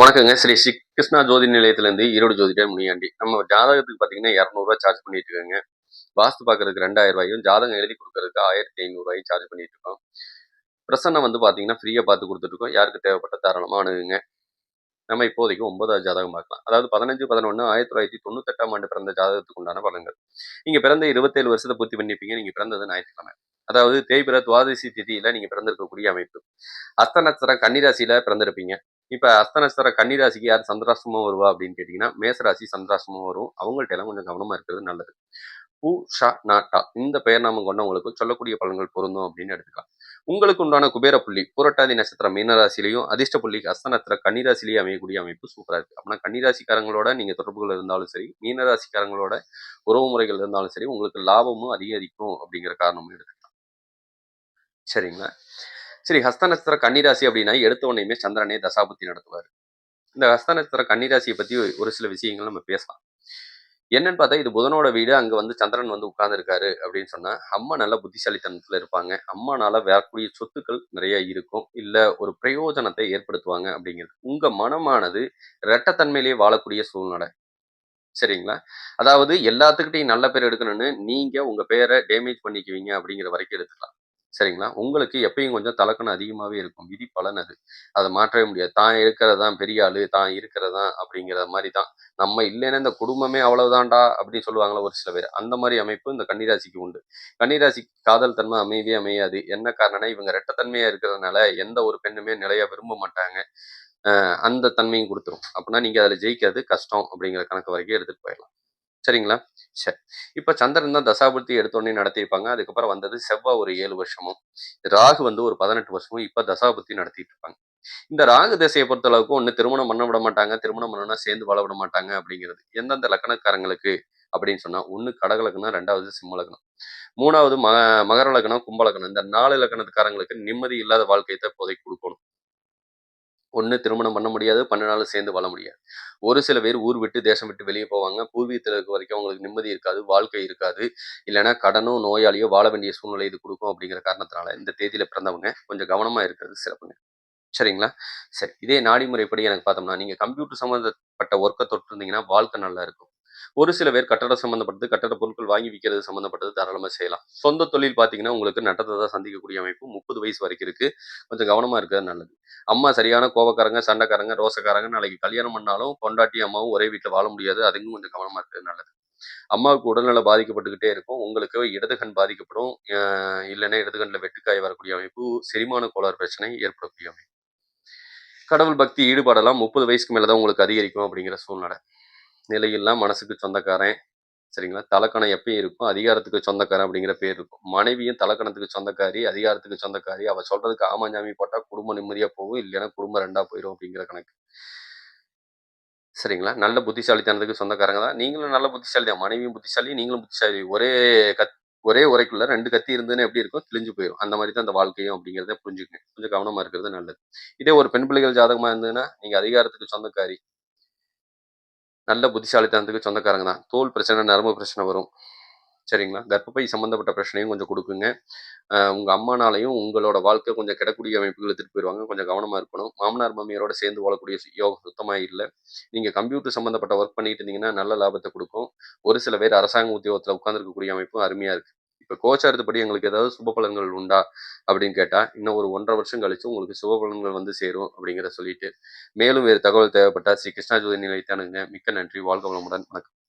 வணக்கங்க. ஸ்ரீ ஸ்ரீ கிருஷ்ணா ஜோதி நிலையத்திலேருந்து ஈரோடு ஜோதிடர் முனியாண்டி. நம்ம ஜாதகத்துக்கு பார்த்தீங்கன்னா இரநூறுவா சார்ஜ் பண்ணிட்டு இருக்கோங்க வாஸ்து பார்க்கறதுக்கு ரெண்டாயிரம் ரூபாயும் ஜாதகம் எழுதி கொடுக்கறதுக்கு ஆயிரத்தி ஐநூறுரூவாயும் சார்ஜ் பண்ணிட்டு இருக்கோம் பிரசன்னம் வந்து பார்த்தீங்கன்னா ஃப்ரீயாக பார்த்து கொடுத்துட்ருக்கோம் யாருக்கு தேவைப்பட்ட தாராளமாக அணுகுங்க. நம்ம இப்போதைக்கு ஒன்பதாவது ஜாதகம் பார்க்கலாம். அதாவது பதினஞ்சு பதினொன்று ஆயிரத்தி தொள்ளாயிரத்தி தொண்ணூத்தெட்டாம் ஆண்டு பிறந்த ஜாதகத்துக்கு உண்டான பலன்கள். நீங்கள் பிறந்த இருபத்தேழு வருஷத்தை பூர்த்தி பண்ணிப்பீங்க. நீங்கள் பிறந்தது ஞாயிற்றுக்கிழமை. அதாவது தேய்பிற துவாதசி திதியில் நீங்கள் பிறந்திருக்கக்கூடிய அமைப்பு. அஸ்த நட்சத்திரம் கன்னிராசியில் பிறந்திருப்பீங்க. இப்ப அஸ்த நட்சத்திர கன்னிராசிக்கு யார் சந்திராசிரமம் வருவா அப்படின்னு கேட்டீங்கன்னா மேசராசி சந்திராசிரமம் வரும். அவங்கள்ட்ட எல்லாம் கொஞ்சம் கவனமா இருக்கிறது நல்லது. பூ ஷா நாட்டா இந்த பெயர் நாமம் கொண்டவங்களுக்கு சொல்லக்கூடிய பலன்கள் பொருந்தும் அப்படின்னு எடுத்துக்கலாம். உங்களுக்கு உண்டான குபேர புள்ளி புரட்டாதி நட்சத்திரம் மீனராசிலையும் அதிர்ஷ்ட புள்ளி அஸ்தநத்திர கன்னிராசிலேயே அமையக்கூடிய அமைப்பு சூப்பராக இருக்கு. அப்படின்னா கன்னிராசிக்காரங்களோட நீங்க தொடர்புகள் இருந்தாலும் சரி மீனராசிக்காரங்களோட உறவு முறைகள் இருந்தாலும் சரி உங்களுக்கு லாபமும் அதிகரிக்கும் அப்படிங்கிற காரணமும் எடுத்துக்கலாம். சரிங்களா? சரி ஹஸ்த நட்சத்திர கன்னிராசி அப்படின்னா எடுத்த உடனேயுமே சந்திரனே தசாபுத்தி நடத்துவார். இந்த ஹஸ்த நட்சத்திர கன்னிராசியை பத்தி ஒரு சில விஷயங்கள் நம்ம பேசலாம். என்னன்னு பார்த்தா இது புதனோட வீடு அங்க வந்து சந்திரன் வந்து உட்கார்ந்துருக்காரு அப்படின்னு சொன்னா அம்மா நல்ல புத்திசாலித்தனத்துல இருப்பாங்க. அம்மானால வரக்கூடிய சொத்துக்கள் நிறைய இருக்கும். இல்ல ஒரு பிரயோஜனத்தை ஏற்படுத்துவாங்க அப்படிங்கிறது. உங்க மனமானது இரட்டத்தன்மையிலேயே வாழக்கூடிய சூழ்நிலை. சரிங்களா? அதாவது எல்லாத்துக்கிட்டையும் நல்ல பேர் எடுக்கணும்னு நீங்க உங்க பேரை டேமேஜ் பண்ணிக்குவீங்க அப்படிங்கிற வரைக்கும் எடுத்துக்கலாம். சரிங்களா? உங்களுக்கு எப்பயும் கொஞ்சம் தலக்கணம் அதிகமாகவே இருக்கும். விதி பலன் அது. அதை மாற்றவே முடியாது. தான் இருக்கிறதான் பெரிய ஆளு தான் இருக்கிறதா அப்படிங்கிற மாதிரி தான். நம்ம இல்லைன்னா இந்த குடும்பமே அவ்வளவுதான்டா அப்படின்னு சொல்லுவாங்களா ஒரு சில பேர். அந்த மாதிரி அமைப்பு இந்த கன்னிராசிக்கு உண்டு. கன்னிராசிக்கு காதல் தன்மை அமையவே அமையாது. என்ன காரணம்னா இவங்க ரெட்டத்தன்மையா இருக்கிறதுனால எந்த ஒரு பெண்ணுமே நிலையா விரும்ப மாட்டாங்க. அந்த தன்மையும் கொடுத்துரும். அப்படின்னா நீங்க அதில் ஜெயிக்கிறது கஷ்டம் அப்படிங்கிற கணக்கு வரைக்கும் எடுத்துட்டு போயிடலாம். சரிங்களா? சரி. இப்ப சந்திரன் தான் தசாபுத்தி எடுத்தோடனே நடத்தியிருப்பாங்க. அதுக்கப்புறம் வந்தது செவ்வாய் ஒரு ஏழு வருஷமும் ராகு வந்து ஒரு பதினெட்டு வருஷமும் இப்ப தசாபுத்தி நடத்திட்டு இருப்பாங்க. இந்த ராகு திசையை பொறுத்த அளவுக்கு ஒண்ணு திருமணம் பண்ண விட மாட்டாங்க திருமணம் பண்ணனா சேர்ந்து வாழ விட மாட்டாங்க அப்படிங்கிறது. எந்தெந்த லக்கணக்காரங்களுக்கு அப்படின்னு சொன்னா ஒன்று கடக ரெண்டாவது சிம்ம லக்னம் மூணாவது ம மகர லக்னம் கும்பலகணம் இந்த நாலு லக்கணத்துக்காரங்களுக்கு நிம்மதி இல்லாத வாழ்க்கையை இப்போதைக்கு கொடுக்கணும். ஒன்று திருமணம் பண்ண முடியாது பண்ணினாலும் சேர்ந்து வாழ முடியாது. ஒரு சில பேர் ஊர் விட்டு தேசம் விட்டு வெளியே போவாங்க. பூர்வீகத்தில் இருக்க வரைக்கும் அவங்களுக்கு நிம்மதி இருக்காது வாழ்க்கை இருக்காது. இல்லைன்னா கடனோ நோயாளியோ வாழ வேண்டிய சூழ்நிலை இது கொடுக்கும் அப்படிங்கிற காரணத்தினால இந்த தேதியில் பிறந்தவங்க கொஞ்சம் கவனமாக இருக்கிறது சிறப்புங்க. சரிங்களா? சரி இதே நாடி முறைப்படி எனக்கு பார்த்தோம்னா நீங்கள் கம்ப்யூட்டர் சம்மந்தப்பட்ட ஒர்க்கை தொட்டிருந்தீங்கன்னா வாழ்க்கை நல்லா இருக்கும். ஒரு சில பேர் கட்டட சம்மந்தப்பட்டது கட்டட பொருட்கள் வாங்கி விற்கிறது சம்மந்தப்பட்டது தாராளமாக செய்யலாம். சொந்த தொழில் பார்த்தீங்கன்னா உங்களுக்கு நட்டத்தை தான் சந்திக்கக்கூடிய அமைப்பு. முப்பது வயசு வரைக்கும் இருக்கு. கொஞ்சம் கவனமா இருக்கிறது நல்லது. அம்மா சரியான கோபக்காரங்க சண்டைக்காரங்க ரோசக்காரங்க நாளைக்கு கல்யாணம் பண்ணாலும் பொண்டாட்டி அம்மாவும் ஒரே வீட்டில் வாழ முடியாது. அதுக்கும் கொஞ்சம் கவனமா இருக்கிறது நல்லது. அம்மாவுக்கு உடல்நல பாதிக்கப்பட்டுக்கிட்டே இருக்கும். உங்களுக்கு இடது கண் பாதிக்கப்படும். இல்லைன்னா இடது கண்ணில் வெட்டுக்காய் வரக்கூடிய அமைப்பு செரிமான கோளாறு பிரச்சனை ஏற்படக்கூடிய அமைப்பு. கடவுள் பக்தி ஈடுபாடெல்லாம் முப்பது வயசுக்கு மேலே தான் உங்களுக்கு அதிகரிக்கும் அப்படிங்கிற சூழ்நிலை. நிலையெல்லாம் மனசுக்கு சொந்தக்காரன். சரிங்களா? தலக்கணம் எப்பயும் இருக்கும். அதிகாரத்துக்கு சொந்தக்காரன் அப்படிங்கிற பேர் இருக்கும். மனைவியும் தலக்கணத்துக்கு சொந்தக்காரி அதிகாரத்துக்கு சொந்தக்காரி. அவள் சொல்றதுக்கு ஆமாஞ்சாமி போட்டால் குடும்பம் நிம்மதியாக போகும். இல்லைன்னா குடும்பம் ரெண்டா போயிடும் அப்படிங்கிற கணக்கு. சரிங்களா? நல்ல புத்திசாலித்தனத்துக்கு சொந்தக்காரங்க தான். நீங்களும் நல்ல புத்திசாலி தான். மனைவியும் புத்திசாலி நீங்களும் புத்திசாலி. ஒரே கத் ஒரே உரைக்குள்ள ரெண்டு கத்தி இருந்ததுன்னு எப்படி இருக்கும்? கிழிஞ்சு போயிடும் அந்த மாதிரி தான் அந்த வாழ்க்கையும் அப்படிங்கிறத புரிஞ்சுக்கணும் கொஞ்சம் கவனமா இருக்கிறது நல்லது. இதே ஒரு பெண் பிள்ளைகள் ஜாதகமா இருந்ததுன்னா நீங்க அதிகாரத்துக்கு சொந்தக்காரி நல்ல புத்திசாலித்தனத்துக்கு சொந்தக்காரங்க தான். தோல் பிரச்சனை நரம்பு பிரச்சனை வரும். சரிங்களா? கர்ப்பப்பை சம்மந்தப்பட்ட பிரச்சனையும் கொஞ்சம் கொடுக்குங்க. உங்கள் அம்மானாலையும் உங்களோட வாழ்க்கை கொஞ்சம் கிடக்கூடிய அமைப்புகள் எடுத்துட்டு போயிடுவாங்க கொஞ்சம் கவனமாக இருக்கணும். மாமனார் மாமியாரோட சேர்ந்து வாழக்கூடிய யோகம் சுத்தமாக இல்லை. நீங்கள் கம்ப்யூட்டர் சம்மந்தப்பட்ட ஒர்க் பண்ணிட்டு இருந்தீங்கன்னா நல்ல லாபத்தை கொடுக்கும். ஒரு சில பேர் அரசாங்க உத்தியோகத்தில் உட்காந்துருக்கக்கூடிய அமைப்பும் அருமையாக இருக்குது இப்போ கோச்சாரத்துப்படி எங்களுக்கு ஏதாவது சுப பலன்கள் உண்டா அப்படின்னு கேட்டால் இன்னும் ஒரு ஒன்றரை வருஷம் கழிச்சு உங்களுக்கு சுப பலன்கள் வந்து சேரும் அப்படிங்கிறத சொல்லிட்டு மேலும் வேறு தகவல் தேவைப்பட்டா ஸ்ரீ கிருஷ்ணா ஜோதி நிலையத்தானுங்க மிக்க நன்றி. வாழ்க வளமுடன். வணக்கம்.